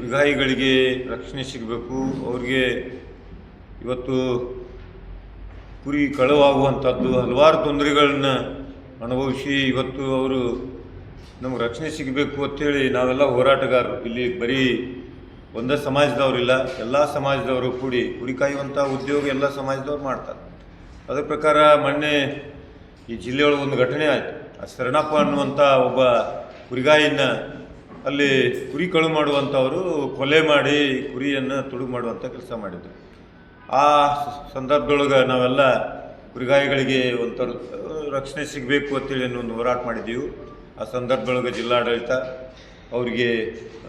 ಕುರಿಗಾಯಿಗಳಿಗೆ ರಕ್ಷಣೆ ಸಿಗಬೇಕು. ಅವ್ರಿಗೆ ಇವತ್ತು ಕುರಿ ಕಳವಾಗುವಂಥದ್ದು, ಹಲವಾರು ತೊಂದರೆಗಳನ್ನ ಅನುಭವಿಸಿ ಇವತ್ತು ಅವರು ನಮ್ಗೆ ರಕ್ಷಣೆ ಸಿಗಬೇಕು ಅಂತೇಳಿ ನಾವೆಲ್ಲ ಹೋರಾಟಗಾರರು. ಇಲ್ಲಿ ಬರೀ ಒಂದೇ ಸಮಾಜದವರಿಲ್ಲ, ಎಲ್ಲ ಸಮಾಜದವರು ಕೂಡಿ ಕುರಿ ಕಾಯುವಂಥ ಉದ್ಯೋಗ ಎಲ್ಲ ಸಮಾಜದವ್ರು ಮಾಡ್ತಾರೆ. ಅದ್ರ ಪ್ರಕಾರ ಮೊನ್ನೆ ಈ ಜಿಲ್ಲೆಯೊಳಗೆ ಒಂದು ಘಟನೆ ಆಯಿತು. ಆ ಶರಣಪ್ಪ ಅನ್ನುವಂಥ ಒಬ್ಬ ಕುರಿಗಾಯಿನ ಅಲ್ಲಿ ಕುರಿ ಕಳು ಮಾಡುವಂಥವರು ಕೊಲೆ ಮಾಡಿ ಕುರಿಯನ್ನು ತುಡುಗು ಮಾಡುವಂಥ ಕೆಲಸ ಮಾಡಿದ್ರು. ಆ ಸಂದರ್ಭದೊಳಗೆ ನಾವೆಲ್ಲ ಕುರಿಗಾಯಿಗಳಿಗೆ ಒಂಥರ ರಕ್ಷಣೆ ಸಿಗಬೇಕು ಅಂತೇಳಿ ಒಂದು ಹೋರಾಟ ಮಾಡಿದ್ದೀವಿ. ಆ ಸಂದರ್ಭದೊಳಗೆ ಜಿಲ್ಲಾಡಳಿತ ಅವರಿಗೆ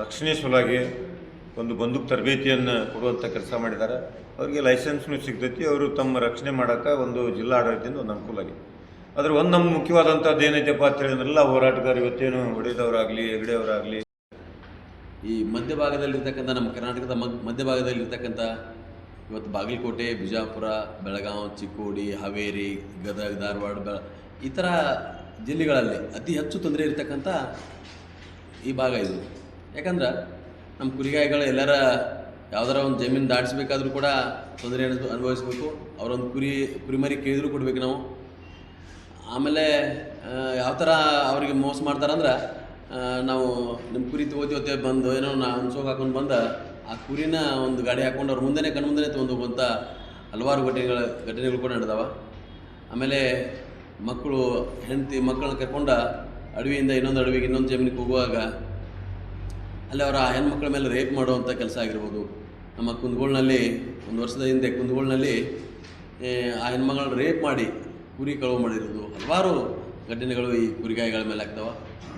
ರಕ್ಷಣೆ ಸಲುವಾಗಿ ಒಂದು ಬಂದೂಕು ತರಬೇತಿಯನ್ನು ಕೊಡುವಂಥ ಕೆಲಸ ಮಾಡಿದ್ದಾರೆ. ಅವರಿಗೆ ಲೈಸೆನ್ಸ್ನು ಸಿಗ್ತೈತಿ. ಅವರು ತಮ್ಮ ರಕ್ಷಣೆ ಮಾಡೋಕ್ಕೆ ಒಂದು ಜಿಲ್ಲಾಡಳಿತದಿಂದ ಒಂದು ಅನುಕೂಲ ಆಗಿದೆ. ಆದರೆ ಒಂದು ನಮ್ಮ ಮುಖ್ಯವಾದಂಥದ್ದು ಏನೈತಪ್ಪ ಅಂತ ಹೇಳಿದ್ರಲ್ಲ ಹೋರಾಟಗಾರ ಇವತ್ತೇನು ಹೊಡೆದವರಾಗಲಿ, ಹೆಗಡೆಯವರಾಗಲಿ. ಈ ಮಧ್ಯಭಾಗದಲ್ಲಿರ್ತಕ್ಕಂಥ ನಮ್ಮ ಕರ್ನಾಟಕದ ಮಧ್ಯಭಾಗದಲ್ಲಿರ್ತಕ್ಕಂಥ ಇವತ್ತು ಬಾಗಲಕೋಟೆ, ಬಿಜಾಪುರ ಬೆಳಗಾವಿ ಚಿಕ್ಕೋಡಿ, ಹಾವೇರಿ, ಗದಗ, ಧಾರವಾಡ ಈ ಥರ ಜಿಲ್ಲೆಗಳಲ್ಲಿ ಅತಿ ಹೆಚ್ಚು ತೊಂದರೆ ಇರತಕ್ಕಂಥ ಈ ಭಾಗ ಇದು. ಯಾಕಂದ್ರೆ ನಮ್ಮ ಕುರಿಗಾಯಿಗಳು ಎಲ್ಲರ ಯಾವ್ದಾರ ಒಂದು ಜಮೀನು ದಾಟಿಸ್ಬೇಕಾದ್ರೂ ಕೂಡ ತೊಂದರೆ ಅನುಭವಿಸ್ಬೇಕು. ಅವರೊಂದು ಕುರಿ, ಕುರಿಮರಿ ಕೇಳಿದ್ರು ಕೊಡ್ಬೇಕು ನಾವು. ಆಮೇಲೆ ಯಾವ ಥರ ಅವರಿಗೆ ಮೋಸ ಮಾಡ್ತಾರಂದ್ರೆ ನಾವು ನಿಮ್ಮ ಕುರಿ ತಗೋತೀವತ್ತೆ ಬಂದು, ಏನೋ ನಾ ಅನ್ಸೋಗಿ ಹಾಕೊಂಡು ಬಂದ, ಆ ಕುರಿನ ಒಂದು ಗಾಡಿ ಹಾಕೊಂಡು ಅವ್ರ ಮುಂದೆನೇ ಕಣ್ಣು ಮುಂದೆನೇ ತೊಗೊಂಡು ಹೋಗುವಂಥ ಹಲವಾರು ಘಟನೆಗಳ, ಘಟನೆಗಳು ಕೂಡ ನಡೆದವ. ಆಮೇಲೆ ಮಕ್ಕಳು, ಹೆಂಡತಿ ಮಕ್ಕಳನ್ನ ಕರ್ಕೊಂಡು ಅಡವಿಯಿಂದ ಇನ್ನೊಂದು ಅಡವಿಗೆ ಇನ್ನೊಂದು ಜಮೀನಿಗೆ ಹೋಗುವಾಗ, ಅಲ್ಲಿ ಅವರ ಹೆಣ್ಮಕ್ಳ ಮೇಲೆ ರೇಪ್ ಮಾಡುವಂಥ ಕೆಲಸ ಆಗಿರ್ಬೋದು. ನಮ್ಮ ಕುಂದಗೋಳ್ನಲ್ಲಿ, ಒಂದು ವರ್ಷದ ಹಿಂದೆ ಕುಂದಗೋಳ್ನಲ್ಲಿ ಆ ಹೆಣ್ಮಗಳನ್ನ ರೇಪ್ ಮಾಡಿ ಕುರಿ ಕಳವು ಮಾಡಿರೋದು. ಹಲವಾರು ಘಟನೆಗಳು ಈ ಕುರಿಗಾಯಿಗಳ ಮೇಲೆ ಆಗ್ತಾವೆ.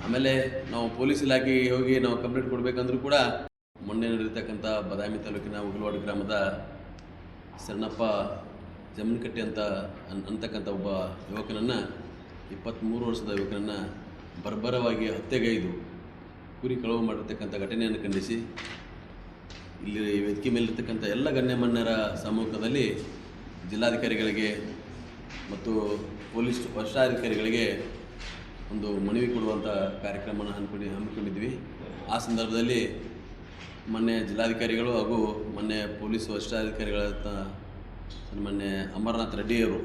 ಆಮೇಲೆ ನಾವು ಪೊಲೀಸ್ ಇಲಾಖೆಗೆ ಹೋಗಿ ನಾವು ಕಂಪ್ಲೇಂಟ್ ಕೊಡಬೇಕಂದ್ರೂ ಕೂಡ ಮೊನ್ನೆ ನಡೆದಿರ್ತಕ್ಕಂಥ ಬದಾಮಿ ತಾಲೂಕಿನ ಉಗಲವಾಡ ಗ್ರಾಮದ ಸಣ್ಣಪ್ಪ ಜಮೀನ್ಕಟ್ಟಿ ಅಂತ ಅಂತಕ್ಕಂಥ ಒಬ್ಬ ಯುವಕನನ್ನು ಇಪ್ಪತ್ತ್ಮೂರು ವರ್ಷದ ಯುವಕನನ್ನು ಬರ್ಬರವಾಗಿ ಹತ್ಯೆಗೈದು ಕುರಿ ಕಳವು ಮಾಡಿರ್ತಕ್ಕಂಥ ಘಟನೆಯನ್ನು ಖಂಡಿಸಿ, ಇಲ್ಲಿ ವೇದಿಕೆ ಮೇಲಿರ್ತಕ್ಕಂಥ ಎಲ್ಲ ಗಣ್ಯಮಾನ್ಯರ ಸಮ್ಮುಖದಲ್ಲಿ ಜಿಲ್ಲಾಧಿಕಾರಿಗಳಿಗೆ ಮತ್ತು ಪೊಲೀಸ್ ವರಿಷ್ಠಾಧಿಕಾರಿಗಳಿಗೆ ಒಂದು ಮನವಿ ಕೊಡುವಂಥ ಕಾರ್ಯಕ್ರಮನ ಹಮ್ಮಿಕೊಂಡು, ಹಮ್ಮಿಕೊಂಡಿದ್ವಿ. ಆ ಸಂದರ್ಭದಲ್ಲಿ ಮೊನ್ನೆ ಜಿಲ್ಲಾಧಿಕಾರಿಗಳು ಹಾಗೂ ಮೊನ್ನೆ ಪೊಲೀಸ್ ವರಿಷ್ಠಾಧಿಕಾರಿಗಳಾದ ಮೊನ್ನೆ ಅಮರನಾಥ್ ರೆಡ್ಡಿಯವರು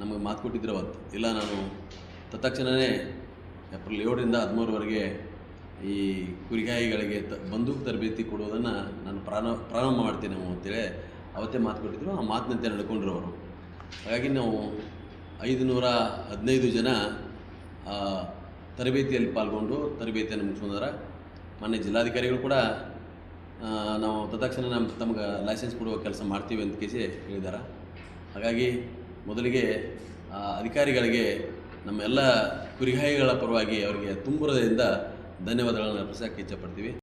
ನಮಗೆ ಮಾತು ಕೊಟ್ಟಿದ್ರು ಅವತ್ತು. ಇಲ್ಲ, ನಾನು ತತ್ಕ್ಷಣವೇ ಏಪ್ರಿಲ್ ಏಳರಿಂದ ಹದಿಮೂರವರೆಗೆ ಈ ಕುರಿಗಾಯಿಗಳಿಗೆ ತ, ಬಂದೂಕು ತರಬೇತಿ ಕೊಡುವುದನ್ನು ನಾನು ಪ್ರಾರಂಭ ಪ್ರಾರಂಭ ಮಾಡ್ತೀನಿ ಅಂತೇಳಿ ಅವತ್ತೇ ಮಾತು ಕೊಟ್ಟಿದ್ದರು ಆ ಮಾತಿನಂತೆ ನಡ್ಕೊಂಡ್ರು ಅವರು. ಹಾಗಾಗಿ ನಾವು ಐದು ನೂರ ಹದಿನೈದು ಜನ ತರಬೇತಿಯಲ್ಲಿ ಪಾಲ್ಗೊಂಡು ತರಬೇತಿಯನ್ನು ಮುಗಿಸ್ಕೊಂಡಾರ ಮೊನ್ನೆ ಜಿಲ್ಲಾಧಿಕಾರಿಗಳು ಕೂಡ ನಾವು ತತ್ಕ್ಷಣ ನಮ್ಮ ತಮಗೆ ಲೈಸೆನ್ಸ್ ಕೊಡುವ ಕೆಲಸ ಮಾಡ್ತೀವಿ ಅಂತ ಕೇಸಿ ಹೇಳಿದ್ದಾರೆ ಹಾಗಾಗಿ ಮೊದಲಿಗೆ ಅಧಿಕಾರಿಗಳಿಗೆ ನಮ್ಮೆಲ್ಲ ಕುರಿಗಾಯಿಗಳ ಪರವಾಗಿ ಅವರಿಗೆ ತುಂಬುರದಿಂದ ಧನ್ಯವಾದಗಳನ್ನು ಅರ್ಪಿಸೋಕ್ಕೆ ಇಚ್ಛಪಡ್ತೀವಿ